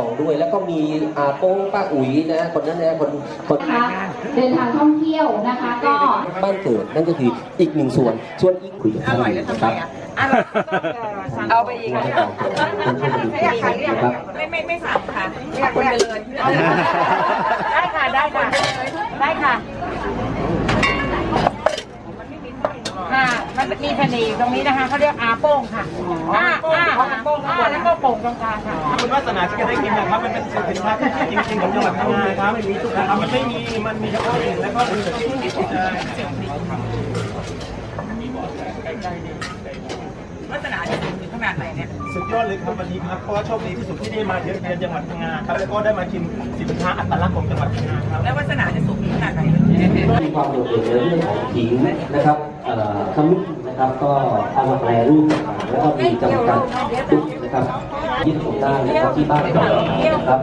สองด้วยแล้วก็มีอาโป้งป้าอุ๋ยนะฮะคนนั้นนะคนคนนะคะเดินทางท่องเที่ยวนะคะก็บ้านเกิดนั่นก็คืออีกหนึ่งส่วนส่วนอีกคุยกับท่านนะครับเอาไปอีกว่าอะการเกิดเป็นผู้ผลิตนะครับไม่ไม่ไม่สั่งค่ะเรียกคนไปเลยได้ค่ะได้ค่ะได้ค่ะค่ะ มันมีชะนีตรงนี้นะคะเขาเรียกอาโป้งค่ะอาอาอาโป้งอ่าแล้วก็โป่งตรงกลางค่ะคุณวาสนาที่จะได้กินนะครับมันเป็นสินค้าที่จริงๆของจังหวัดพังงาครับนะครับมันไม่มีมันมีเฉพาะเองแล้วก็เอ่อลั กษณะจะถึงขนาดไหนเนี่ยสุดยอดเลยครับวันนี้ครับเพราะว่าโชคดีที่สุดที่ได้มาเยือนจังหวัดพังงาครับแล้วก็ได้มาชิมสินค้าอัตลักษณ์ของจังหวัดพังงาครับแล้วลักษณะจะสูงขนาดไหนมีความโดดเด่นในเรื่องของขิงนะครับเอ่อขมิ้นนะครับก็เอามาแปรรูปต่างๆแล้วก็มีจำกัดจุดนะครับยึดชมได้นะครับที่บ้านเรานะครับ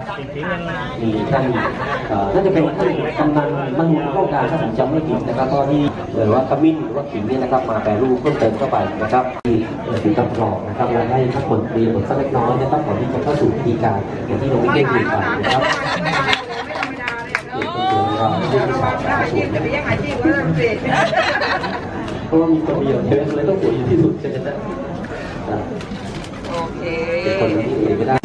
มีท่านเอ่อน่าจะเป็นท่านกำนันมันโครงการถ้าผมจำไม่ผิดนะครับก็ที่หรือว่าขมิ้นหรือว่าขิงเนี่ยนะครับมาแปรรูปเพิ่มเติมเข้าไปนะครับ ที่เอ่อถึงกับกรอบนะครับและให้ทุกคนเรียนบทสักเล็กน้อยนะครับก่อนที่จะเข้าสู่พิธีการอย่างที่เราได้คุยกันนะครับจะไปแย่งอาชีพก็เริ่มสิเพราะว่ามีคนเดียวเยอะเลยต้องปุ๋ยที่สุดใช่ไหมนะโอเคเป็นคนที่อื่นไม่ได้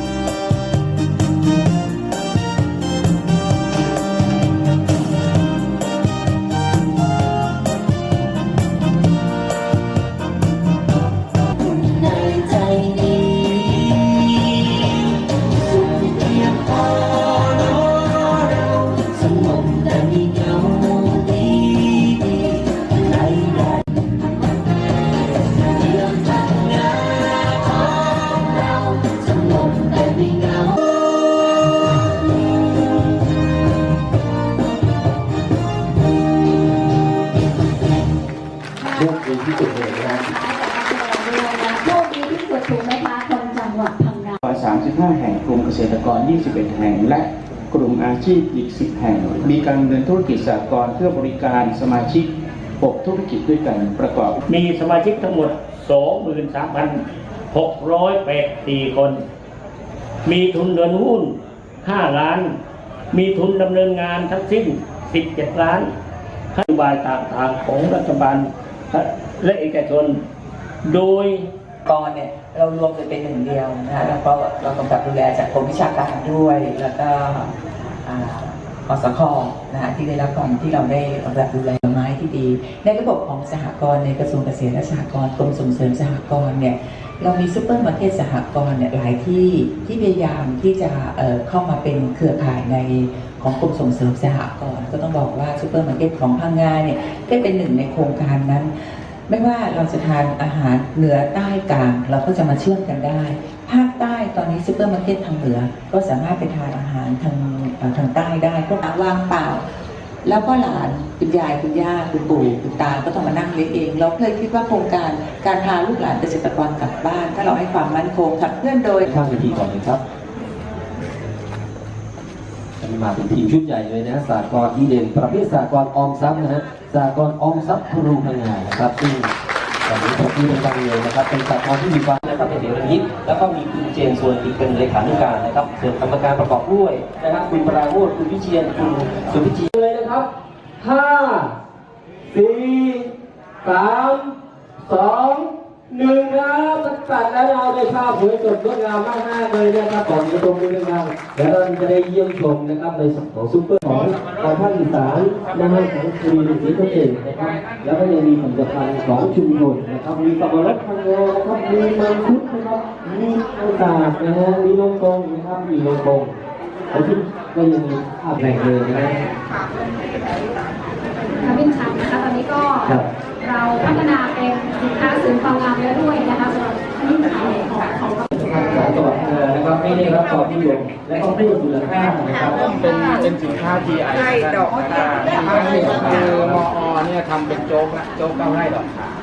35 แห่งกลุ่มเกษตรกร 21 แห่ง และกลุ่มอาชีพอีก 10 แห่ง มีการดำเนินธุรกิจสหกรณ์เพื่อบริการสมาชิก 6 ธุรกิจด้วยกันประกอบ มีสมาชิกทั้งหมด 23,684 คน มีทุนเดินหุ้น 5 ล้าน มีทุนดำเนินงานทั้งสิ้น 17 ล้านนโยบายต่างๆของรัฐบาลและเอกชน โดย กรเนี่ยเรารวมกันเป็นหนึ่งเดียวนะคะแล้วก็เรากำกับดูแลจากกรมวิชาการด้วย แล้วก็อสคนะคะที่ได้รับความที่เราได้กำกับดูแลไม้ที่ดี ในระบบของสหกรณ์ในกระทรวงเกษตรและสหกรณ์กรมส่งเสริมสหกรณ์เนี่ยเรามีซูเปอร์มาร์เก็ตสหกรณ์เนี่ยหลายที่ที่พยายามที่จะเเข้ามาเป็นเครือข่ายในของกรมส่งเสริมสหกรณ์ก็ต้องบอกว่าซูเปอร์มาร์เก็ตของพังงาเนี่ยได้เป็นหนึ่งในโครงการนั้น ไม่ว่าเราจะทานอาหารเหนือใต้กลาง เราก็จะมาเชื่อมกันได้ ภาคใต้ตอนนี้ซูเปอร์มาร์เก็ตทางเหนือ ก็สามารถไปทานอาหารทางทางใต้ได้พวกวางเปล่า แล้วก็หลานคุณยายคุณย่าคุณปู่คุณตาก็ต้องมานั่งเลี้ยงเอง เราเคยคิดว่าโครงการการพาลูกหลานเกษตรกรกลับบ้าน ถ้าเราให้ความมั่นคงขับเคลื่อนโดยข้างเวทีก่อนเลยครับ นี่มาเป็นทีมชุดใหญ่เลยนะสากลที่เด่น ประเภทสากลออมทรัพย์นะฮะสากลออมทรัพย์ครูพังงานะครับซึ่งตอนนี้ผมที่เป็นการเลยนะครับเป็นสากลที่มีความนะครับเป็นเดรยิตแล้วก็มีคุณเจนส่วนอีกเป็นเลขานุการนะครับส่วนกรรมการประกอบด้วยนะครับคุณปราโมทคุณวิเชียนคุณสุพิจิเลยนะครับห้าสี่สามสองหนึ่งครับตัดแล้ว ได้ภาพสวยสดงดงามมากๆเลยนะครับก่อนจะชมด้วยนะครับเดี๋ยวเราจะได้เยี่ยมชมนะครับในส่วนของซุปเปอร์ของของภาคอีสานนะฮะของสุรินทร์ศรีสะเกษนะครับแล้วก็ยังมีผลิตภัณฑ์ของชุมชนนะครับมีสับปะรดพังงานะครับมีมังคุดนะครับมีข้าวสารนะฮะมีลงกงนะครับมีลงกงแล้วที่ก็ยังมีภาพแบ่งเลยนะฮะคาบินชันนะคะตอนนี้ก็ครับเราพัฒนาเป็นสินค้า ความนิยมและก็เพิ่มมูลค่านะครับเป็นเป็นสินค้า GI ใช่ดอกตาคือมอเนี่ยทำเป็นโจ๊กนะโจ๊กเก้าไร่ดอกขาว